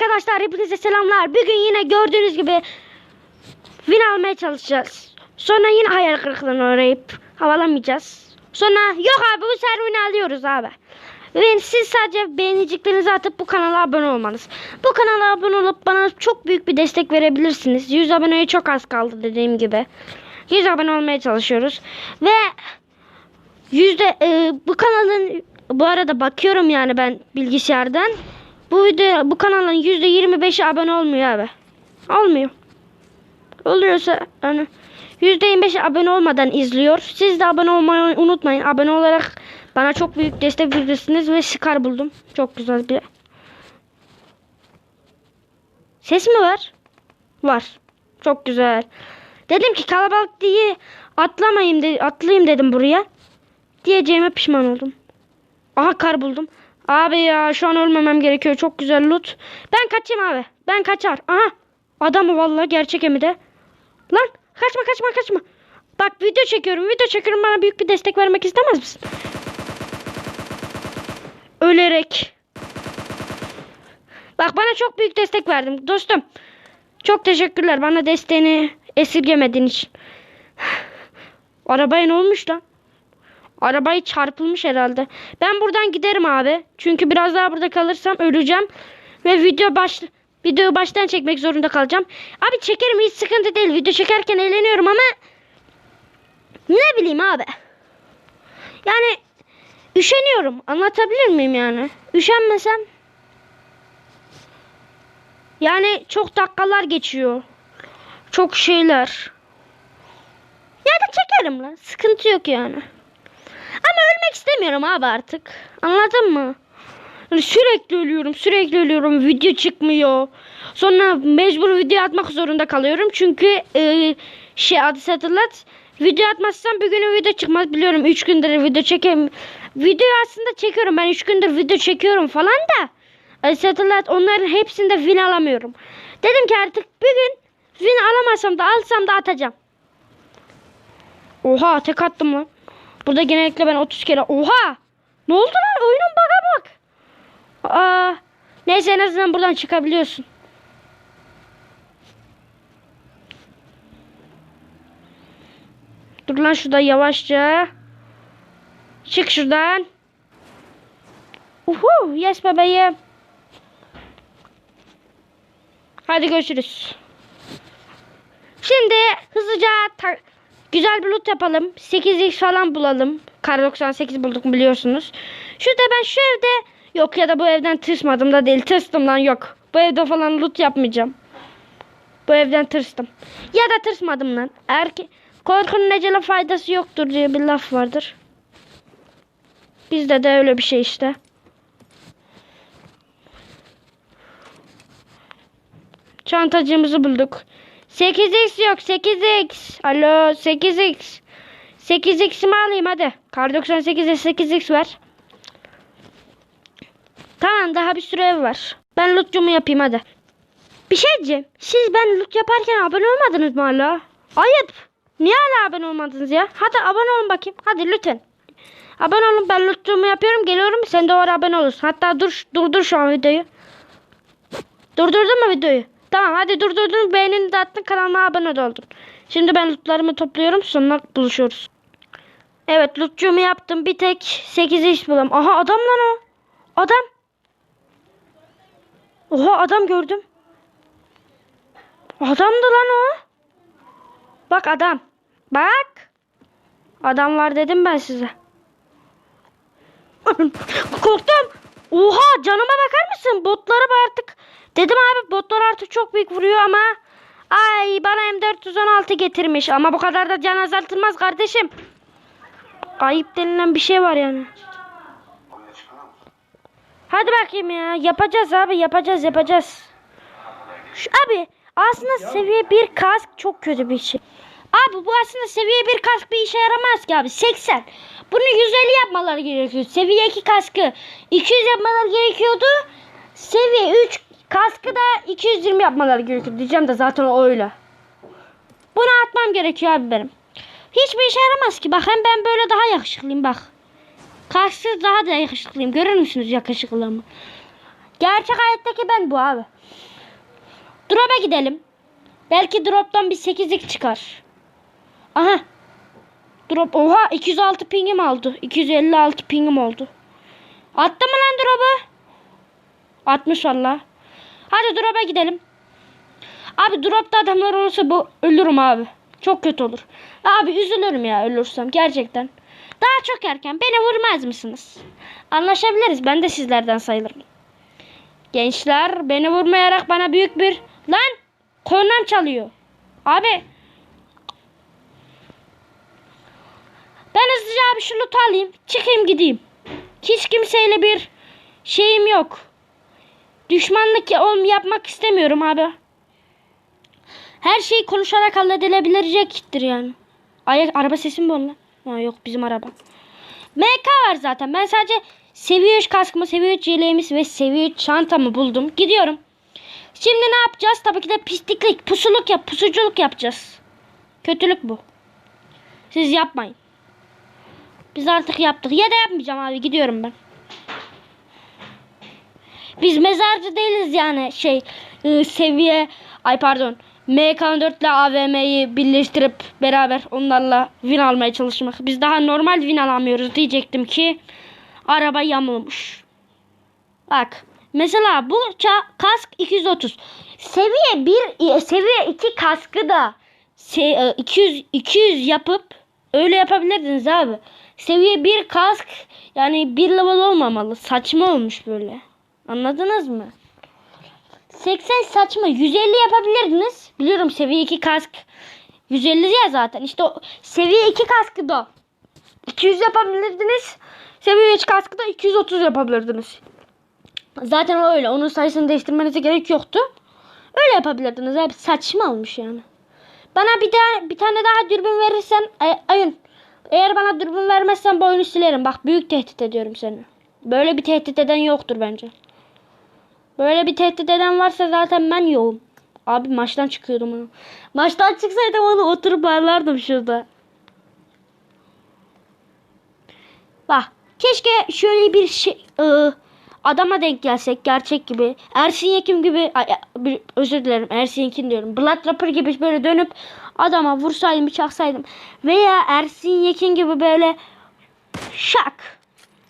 Arkadaşlar hepinize selamlar. Bugün yine gördüğünüz gibi win almaya çalışacağız. Sonra yine hayal kırıklığına uğrayıp havalamayacağız. Sonra yok abi bu sefer win alıyoruz abi. Ve siz sadece beğeniciklerinizi atıp bu kanala abone olmanız. Bu kanala abone olup bana çok büyük bir destek verebilirsiniz. 100 aboneye çok az kaldı dediğim gibi. 100 abone olmaya çalışıyoruz. Ve yüzde e, bu kanalın bu arada bakıyorum yani ben bilgisayardan. Bu video bu kanalın yüzde 25'i abone olmuyor abi. Olmuyor. Oluyorsa hani yüzde 25 abone olmadan izliyor. Siz de abone olmayı unutmayın. Abone olarak bana çok büyük destek verirsiniz ve Scar buldum. Çok güzel bir. Ses mi var? Var. Çok güzel. Dedim ki kalabalık diye atlamayayım de, atlayayım dedim buraya. Diyeceğime pişman oldum. Aha kar buldum. Abi ya şu an ölmemem gerekiyor. Çok güzel loot. Ben kaçayım abi. Ben kaçar. Aha. Adamı vallahi gerçek emi de. Lan kaçma kaçma kaçma. Bak video çekiyorum. Video çekiyorum. Bana büyük bir destek vermek istemez misin? Ölerek. Bak bana çok büyük destek verdim. Dostum. Çok teşekkürler. Bana desteğini esirgemediğin için. Arabaya ne olmuş lan? Arabayı çarpılmış herhalde. Ben buradan giderim abi. Çünkü biraz daha burada kalırsam öleceğim. Ve video baş videoyu baştan çekmek zorunda kalacağım. Abi çekerim hiç sıkıntı değil. Video çekerken eğleniyorum ama ne bileyim abi. Yani üşeniyorum. Anlatabilir miyim yani? Üşenmesem yani çok dakikalar geçiyor. Çok şeyler. Ya da çekerim lan. Sıkıntı yok yani. Ölmek istemiyorum abi artık. Anladın mı? Hani sürekli ölüyorum, sürekli ölüyorum. Video çıkmıyor. Sonra mecbur video atmak zorunda kalıyorum. Çünkü e, şey adı satırlat. Video atmazsam bir günün video çıkmaz biliyorum. 3 gündür video çekem. Video aslında çekiyorum. Ben 3 gündür video çekiyorum falan da. Adı satırlat onların hepsinde win alamıyorum. Dedim ki artık bir gün win alamazsam da alsam da atacağım. Oha tek attım lan. Burada genellikle ben 30 kere. Oha! Ne oldu lan? Oyunun bug'a bak. Aa, neyse en azından buradan çıkabiliyorsun. Dur lan şurada yavaşça. Çık şuradan. Uhu, yes bebeğim. Hadi görüşürüz. Şimdi hızlıca güzel bir loot yapalım. 8x falan bulalım. Kar 98 bulduk biliyorsunuz. Şurada ben şu evde yok ya da bu evden tırsmadım da değil. Tırstım lan yok. Bu evde falan loot yapmayacağım. Bu evden tırstım. Ya da tırsmadım lan. Erke korkunun ecele faydası yoktur diye bir laf vardır. Bizde de öyle bir şey işte. Çantacığımızı bulduk. 8x yok 8x. Alo 8x. 8x'imi alayım hadi. Kar 98'e 8x ver. Tamam daha bir sürü ev var. Ben lootcumu yapayım hadi. Bir şey. Siz ben loot yaparken abone olmadınız mı hala? Ayıp. Niye hala abone olmadınız ya? Hadi abone olun bakayım. Hadi lütfen. Abone olun ben lootcumu yapıyorum geliyorum. Sen de oraya abone olursun. Hatta dur durdur şu an videoyu. Durdurdun mu videoyu? Tamam hadi durdurdun. Beğenini de attın. Kanalıma abone de oldun. Şimdi ben lootlarımı topluyorum. Sonra buluşuyoruz. Evet lootcumu yaptım. Bir tek 8 iş bulam. Aha adam lan o. Adam. Oha adam gördüm. Adamdı lan o. Bak adam. Bak. Adam var dedim ben size. Korktum. Oha canıma bakar mısın? Botları artık. Dedim abi botlar artık çok büyük vuruyor ama. Ay bana M416 getirmiş. Ama bu kadar da can azaltılmaz kardeşim. Ayıp denilen bir şey var yani. Hadi bakayım ya. Yapacağız abi. Yapacağız yapacağız. Şu, abi aslında seviye 1 kask çok kötü bir şey. Abi bu aslında seviye 1 kask bir işe yaramaz ki abi. 80. Bunu 150 yapmaları gerekiyor. Seviye 2 kaskı 200 yapmaları gerekiyordu. Seviye 3 kaskı da 220 yapmaları gerekiyor. Diyeceğim de zaten o öyle. Bunu atmam gerekiyor abi benim. Hiçbir işe yaramaz ki. Bak hem ben böyle daha yakışıklıyım bak. Kasksız daha da yakışıklıyım. Görür müsünüz yakışıklılığımı? Gerçek hayattaki ben bu abi. Drop'a gidelim. Belki drop'tan bir 8'lik çıkar. Aha. Drop. Oha 206 pingim aldı. 256 pingim oldu. Attı mı lan drop'u? Atmış valla. Hadi drop'a gidelim. Abi drop'ta adamlar olursa bu ölürüm abi. Çok kötü olur. Abi üzülürüm ya ölürsem gerçekten. Daha çok erken beni vurmaz mısınız? Anlaşabiliriz. Ben de sizlerden sayılırım. Gençler beni vurmayarak bana büyük bir lan kornam çalıyor. Abi ben hızlıca abi şu loot'u alayım. Çıkayım gideyim. Hiç kimseyle bir şeyim yok. Düşmanlık ya- yapmak istemiyorum abi. Her şey konuşarak halledilebilecektir yani. Ayak araba sesi mi bu lan? Ha, yok bizim araba. MK var zaten. Ben sadece seviye 3 kaskımı, seviye 3 yeleğimiz ve seviye 3 çantamı buldum. Gidiyorum. Şimdi ne yapacağız? Tabii ki de pisliklik, pusuluk yap, pusuculuk yapacağız. Kötülük bu. Siz yapmayın. Biz artık yaptık. Ya da yapmayacağım abi. Gidiyorum ben. Biz mezarcı değiliz yani şey e, seviye ay pardon MK4 ile AVM'yi birleştirip beraber onlarla win almaya çalışmak. Biz daha normal win alamıyoruz diyecektim ki araba yamulmuş. Bak mesela bu kask 230. Seviye 1 e, seviye 2 kaskı da se- e, 200 200 yapıp öyle yapabilirdiniz abi. Seviye 1 kask yani bir level olmamalı. Saçma olmuş böyle. Anladınız mı? 80 saçma. 150 yapabilirdiniz. Biliyorum seviye 2 kask 150 ya zaten. İşte o seviye 2 kaskı da 200 yapabilirdiniz. Seviye 3 kaskı da 230 yapabilirdiniz. Zaten o öyle. Onun sayısını değiştirmenize gerek yoktu. Öyle yapabilirdiniz abi. Saçma olmuş yani. Bana bir daha bir tane daha dürbün verirsen ay, ayın. Eğer bana dürbün vermezsen bu oyunu silerim. Bak büyük tehdit ediyorum seni. Böyle bir tehdit eden yoktur bence. Böyle bir tehdit eden varsa zaten ben yoğum. Abi maçtan çıkıyordum onu. Maçtan çıksaydım onu oturup ağlardım şurada. Bak keşke şöyle bir şey ıı, adama denk gelsek gerçek gibi. Ersin Yekin gibi ay, bir- özür dilerim Ersin Yekin diyorum. Blood Rapper gibi böyle dönüp adama vursaydım bıçaksaydım. Veya Ersin Yekin gibi böyle şak.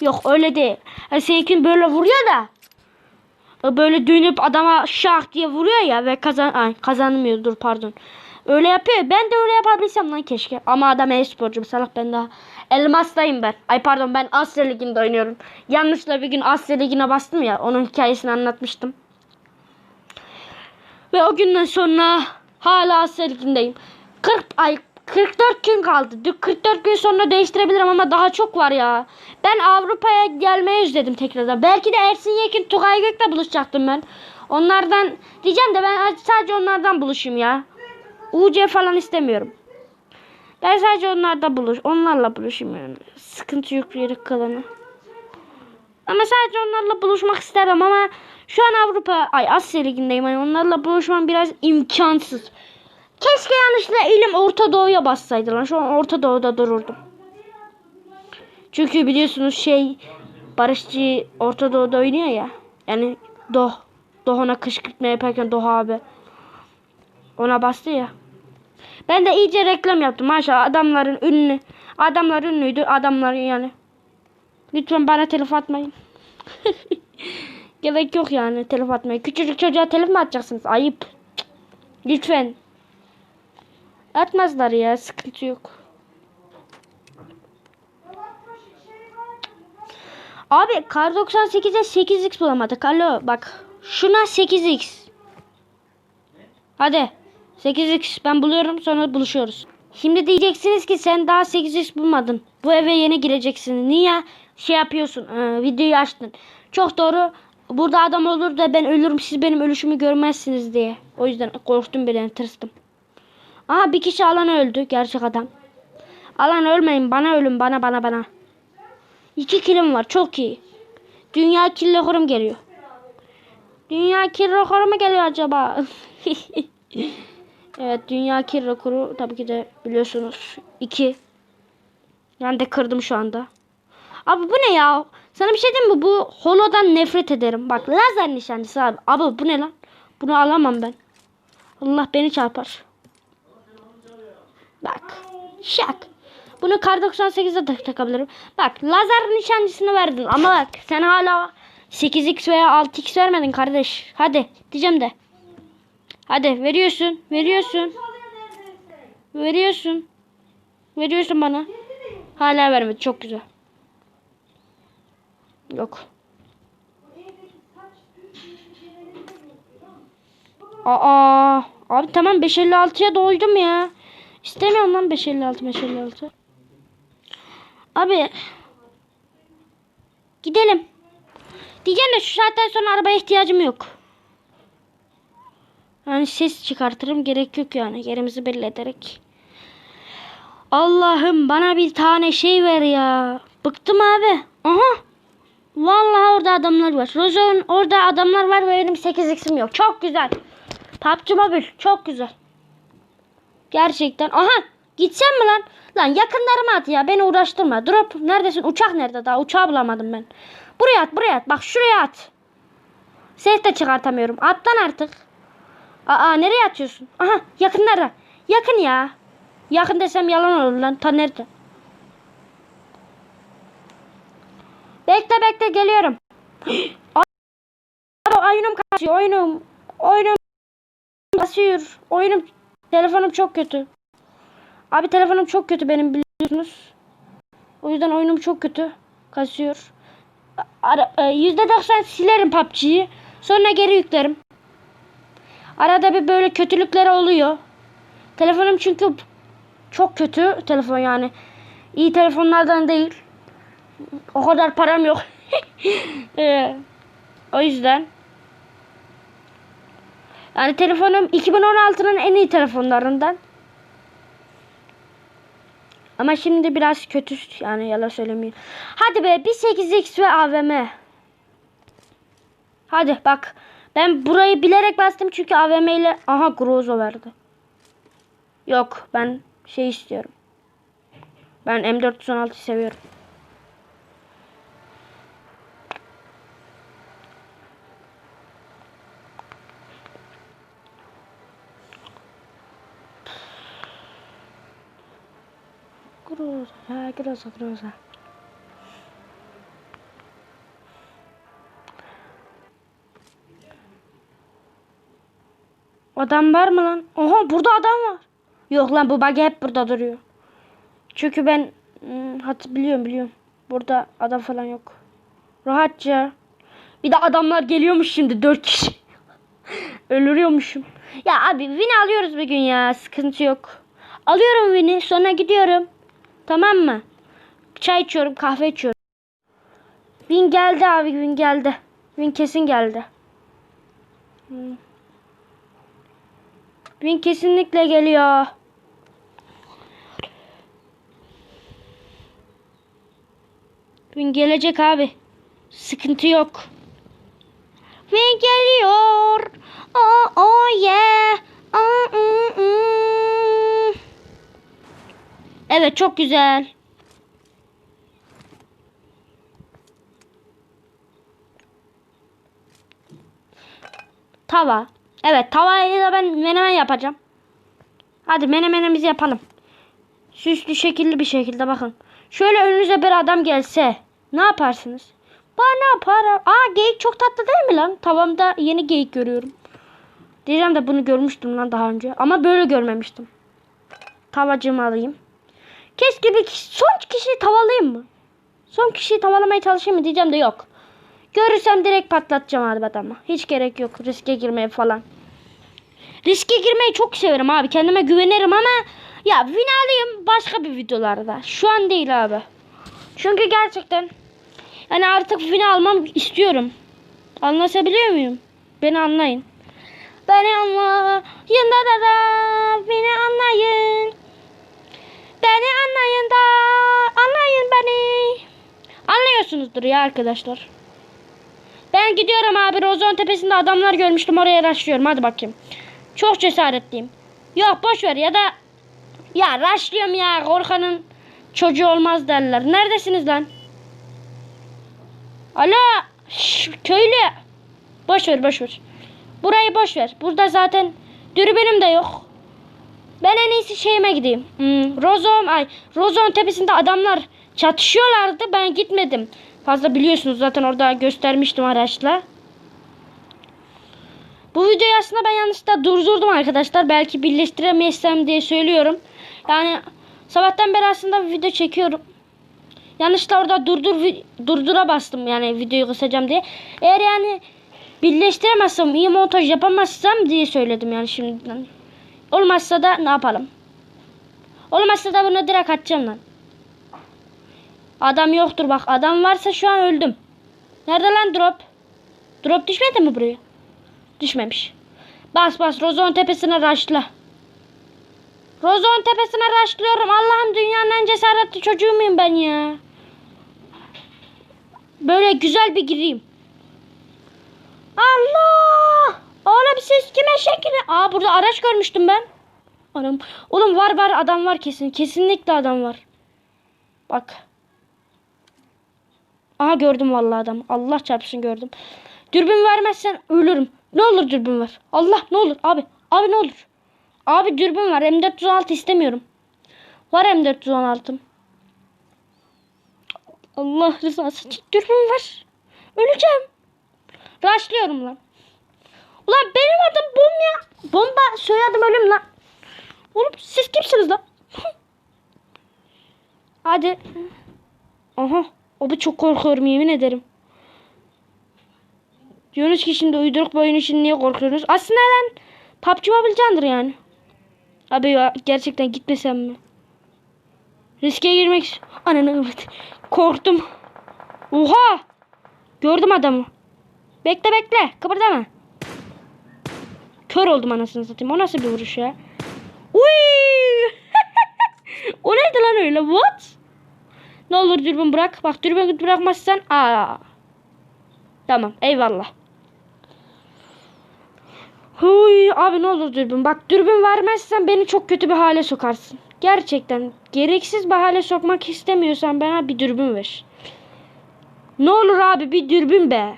Yok öyle değil. Ersin Yekin böyle vuruyor da böyle dönüp adama şak diye vuruyor ya ve kazan ay kazanmıyor dur pardon. Öyle yapıyor. Ben de öyle yapabilsem lan keşke. Ama adam e-sporcu. Salak ben daha elmastayım ben. Ay pardon ben Asya Ligi'nde oynuyorum. Yanlışla bir gün Asya Ligi'ne bastım ya. Onun hikayesini anlatmıştım. Ve o günden sonra hala Asya Ligi'ndeyim. 40 ay 44 gün kaldı. Dur, 44 gün sonra değiştirebilirim ama daha çok var ya. Ben Avrupa'ya gelmeyi özledim tekrardan. Belki de Ersin Yekin, Tugay Gök'le buluşacaktım ben. Onlardan diyeceğim de ben sadece onlardan buluşayım ya. UC falan istemiyorum. Ben sadece onlarda buluş, onlarla buluşayım yani. Sıkıntı yok yeri kalanı. Ama sadece onlarla buluşmak isterim ama şu an Avrupa, ay Asya Ligi'ndeyim. Yani onlarla buluşmam biraz imkansız. Keşke yanlışlıkla elim Orta Doğu'ya bassaydı lan. Şu an Orta Doğu'da dururdum. Çünkü biliyorsunuz şey Barışçı Orta Doğu'da oynuyor ya. Yani Doh. Doh ona kışkırtma yaparken Doh abi. Ona bastı ya. Ben de iyice reklam yaptım maşallah adamların ünlü. Adamlar ünlüydü adamların yani. Lütfen bana telef atmayın. Gerek yok yani telef atmaya. Küçücük çocuğa telef mi atacaksınız? Ayıp. Lütfen. Atmazlar ya sıkıntı yok. Abi kar 98'e 8x bulamadık. Alo bak. Şuna 8x. Hadi. 8x ben buluyorum sonra buluşuyoruz. Şimdi diyeceksiniz ki sen daha 8x bulmadın. Bu eve yeni gireceksin. Niye şey yapıyorsun? Ee, videoyu açtın. Çok doğru. Burada adam olur da ben ölürüm siz benim ölüşümü görmezsiniz diye. O yüzden korktum bile tırstım. Aha bir kişi alan öldü. Gerçek adam. Alan ölmeyin. Bana ölün. Bana bana bana. İki kilim var. Çok iyi. Dünya kill rekorum geliyor. Dünya kill rekoru mu geliyor acaba? evet dünya kill rekoru tabii ki de biliyorsunuz. iki. Ben de kırdım şu anda. Abi bu ne ya? Sana bir şey diyeyim mi? Bu holodan nefret ederim. Bak lazer nişancısı abi. Abi bu ne lan? Bunu alamam ben. Allah beni çarpar. Bak. Şak. Bunu kar 98'de de takabilirim. Bak lazer nişancısını verdin ama bak sen hala 8x veya 6x vermedin kardeş. Hadi diyeceğim de. Hadi veriyorsun. Veriyorsun. Veriyorsun. Veriyorsun bana. Hala vermedi. Çok güzel. Yok. Aa, abi tamam 556'ya doydum ya. İstemiyorum lan 556 556. Abi gidelim. Diyeceğim de şu saatten sonra arabaya ihtiyacım yok. Yani ses çıkartırım gerek yok yani yerimizi belli ederek. Allah'ım bana bir tane şey ver ya. Bıktım abi. Aha. Vallahi orada adamlar var. Rozon orada adamlar var ve benim 8x'im yok. Çok güzel. PUBG Mobile çok güzel. Gerçekten. Aha gitsem mi lan? Lan yakınlarıma at ya. Beni uğraştırma. Drop neredesin? Uçak nerede? Daha uçağı bulamadım ben. Buraya at buraya at. Bak şuraya at. Ses de çıkartamıyorum. At lan artık. Aa nereye atıyorsun? Aha yakınlarda. Yakın ya. Yakın desem yalan olur lan. Ta nerede? Bekle bekle geliyorum. Aa, oyunum kasıyor. Oyunum. Oyunum kasıyor. Oyunum. Telefonum çok kötü. Abi telefonum çok kötü benim biliyorsunuz. O yüzden oyunum çok kötü. Kasıyor. Ara, e, %90 silerim PUBG'yi. Sonra geri yüklerim. Arada bir böyle kötülükler oluyor. Telefonum çünkü çok kötü telefon yani. İyi telefonlardan değil. O kadar param yok. Ee, o yüzden. Yani telefonum 2016'nın en iyi telefonlarından. Ama şimdi biraz kötü yani yalan söylemeyeyim. Hadi be bir 8x ve AVM. Hadi bak. Ben burayı bilerek bastım çünkü AVM ile aha Grozo verdi. Yok ben şey istiyorum. Ben M416 seviyorum. Groza, ha, Groza, Groza. Adam var mı lan? Oha burada adam var. Yok lan bu buggy hep burada duruyor. Çünkü ben hmm, hat biliyorum biliyorum. Burada adam falan yok. Rahatça. Bir de adamlar geliyormuş şimdi dört kişi. Ölürüyormuşum. Ya abi win alıyoruz bir gün ya. Sıkıntı yok. Alıyorum win'i sonra gidiyorum. Tamam mı? Çay içiyorum kahve içiyorum. Win geldi abi win geldi. Win kesin geldi. Win kesinlikle geliyor. Win gelecek abi. Sıkıntı yok. Win geliyor. Oh, oh yeah. Oh, mm, mm. Evet çok güzel. Tava. Evet tavayla ben menemen yapacağım. Hadi menemenimizi yapalım. Süslü şekilli bir şekilde bakın. Şöyle önünüze bir adam gelse ne yaparsınız? Bana para. Aa geyik çok tatlı değil mi lan? Tavamda yeni geyik görüyorum. Diyeceğim de bunu görmüştüm lan daha önce. Ama böyle görmemiştim. Tavacımı alayım. Keşke bir kişi, son kişiyi tavalayayım mı? Son kişiyi tavalamaya çalışayım mı diyeceğim de yok. Görürsem direkt patlatacağım abi adamı. Hiç gerek yok riske girmeye falan. Riske girmeyi çok severim abi. Kendime güvenirim ama ya win alayım başka bir videolarda. Şu an değil abi. Çünkü gerçekten yani artık win almam istiyorum. Anlaşabiliyor muyum? Beni anlayın. Beni anlayın da da beni anlayın. Beni anlayın da anlayın beni. Anlıyorsunuzdur ya arkadaşlar. Ben gidiyorum abi Rozon tepesinde adamlar görmüştüm oraya raşlıyorum hadi bakayım. Çok cesaretliyim. Yok boş ver ya da ya raşlıyorum ya korkanın çocuğu olmaz derler. Neredesiniz lan? Alo. Şş, köylü. Boş ver boş ver. Burayı boş ver. Burada zaten dürbünüm de yok. Ben en iyisi şeyime gideyim. Hmm, Rozon, ay Rozon tepesinde adamlar çatışıyorlardı. Ben gitmedim. Fazla biliyorsunuz zaten orada göstermiştim araçla. Bu videoyu aslında ben yanlışlıkla durdurdum arkadaşlar. Belki birleştiremezsem diye söylüyorum. Yani sabahtan beri aslında bir video çekiyorum. Yanlışlıkla orada durdur durdura bastım yani videoyu kısacağım diye. Eğer yani birleştiremezsem, iyi montaj yapamazsam diye söyledim yani şimdiden. Olmazsa da ne yapalım? Olmazsa da bunu direkt atacağım lan. Adam yoktur bak. Adam varsa şu an öldüm. Nerede lan drop? Drop düşmedi mi buraya? Düşmemiş. Bas bas Rozon tepesine raşla. Rozon tepesine raşlıyorum. Allah'ım dünyanın en cesaretli çocuğu muyum ben ya? Böyle güzel bir gireyim. Allah! Oğlum siz kime şekli? Aa burada araç görmüştüm ben. Anam. Oğlum var var adam var kesin. Kesinlikle adam var. Bak. Aha gördüm vallahi adam. Allah çarpsın gördüm. Dürbün vermezsen ölürüm. Ne olur dürbün ver. Allah ne olur abi. Abi ne olur. Abi dürbün var. M416 istemiyorum. Var M416'm. Allah rızası için dürbün ver. Öleceğim. Raşlıyorum lan. Ulan benim adım bomba. Bomba soyadım ölüm lan. Oğlum siz kimsiniz lan? Hadi. Aha. Abi çok korkuyorum yemin ederim. Diyorsunuz ki şimdi uyduruk bir oyun için niye korkuyorsunuz? Aslında lan PUBG Mobile candır yani. Abi ya gerçekten gitmesem mi? Riske girmek Ananı evet. Korktum. Oha! Gördüm adamı. Bekle bekle. Kıpırdama. Kör oldum anasını satayım. O nasıl bir vuruş ya? Uy! o neydi lan öyle? What? Ne olur dürbün bırak. Bak dürbün bırakmazsan. Aa. Tamam. Eyvallah. Huy abi ne olur dürbün. Bak dürbün vermezsen beni çok kötü bir hale sokarsın. Gerçekten gereksiz bir hale sokmak istemiyorsan bana bir dürbün ver. Ne olur abi bir dürbün be.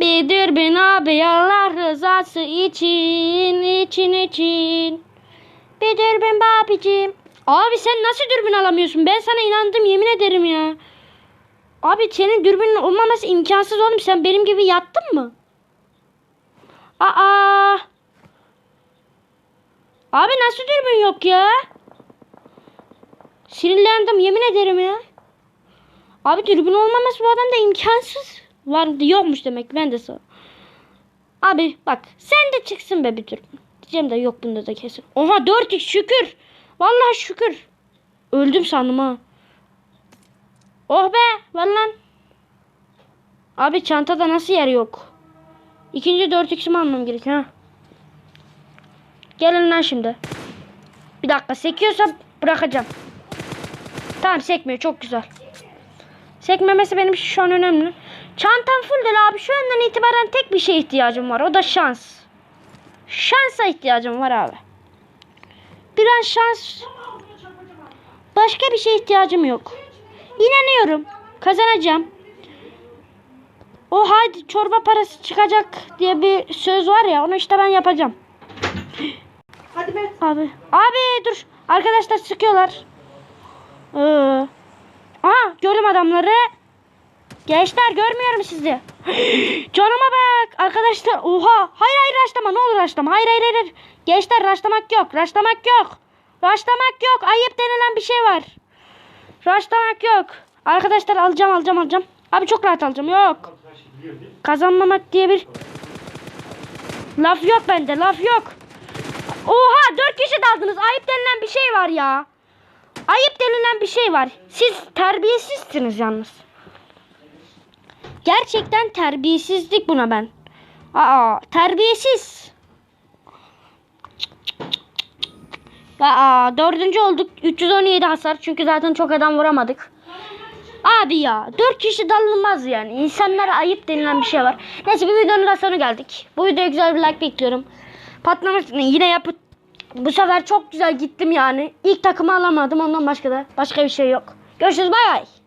Bir dürbün abi Allah rızası için için için. Bir dürbün be abicim. Abi sen nasıl dürbün alamıyorsun? Ben sana inandım yemin ederim ya. Abi senin dürbünün olmaması imkansız oğlum. Sen benim gibi yattın mı? Aa. Abi nasıl dürbün yok ya? Sinirlendim yemin ederim ya. Abi dürbün olmaması bu adamda imkansız. Var yokmuş demek ben de sor. Abi bak sen de çıksın be bir dürbün. Diyeceğim de yok bunda da kesin. Oha 4x şükür. Vallahi şükür. Öldüm sandım ha. Oh be vallahi. Abi çantada nasıl yer yok? İkinci 4x'imi almam gerekiyor ha. Gelin lan şimdi. Bir dakika sekiyorsa bırakacağım. Tamam sekmiyor çok güzel. Sekmemesi benim şu an önemli. Çantam full dolu abi. Şu andan itibaren tek bir şeye ihtiyacım var. O da şans. Şansa ihtiyacım var abi. Bir an şans. Başka bir şeye ihtiyacım yok. İnanıyorum. Kazanacağım. O hadi çorba parası çıkacak diye bir söz var ya onu işte ben yapacağım. Hadi be. Abi. Abi dur. Arkadaşlar sıkıyorlar. Ee. Aha gördüm adamları. Gençler görmüyorum sizi. Canıma bak. Arkadaşlar oha. Hayır hayır raşlama ne olur raşlama. Hayır hayır hayır. Gençler raşlamak yok. Raşlamak yok. Raşlamak yok. Ayıp denilen bir şey var. Raşlamak yok. Arkadaşlar alacağım alacağım alacağım. Abi çok rahat alacağım. Yok. Kazanmamak diye bir laf yok bende. Laf yok. Oha dört kişi daldınız. Ayıp denilen bir şey var ya. Ayıp denilen bir şey var. Siz terbiyesizsiniz yalnız. Gerçekten terbiyesizlik buna ben. Aa terbiyesiz. Aa dördüncü olduk. 317 hasar. Çünkü zaten çok adam vuramadık. Abi ya dört kişi dalınmaz yani. İnsanlara ayıp denilen bir şey var. Neyse bir videonun da sonuna geldik. Bu videoya güzel bir like bekliyorum. Patlamasını yine yapıp bu sefer çok güzel gittim yani. İlk takımı alamadım ondan başka da başka bir şey yok. Görüşürüz bay bay.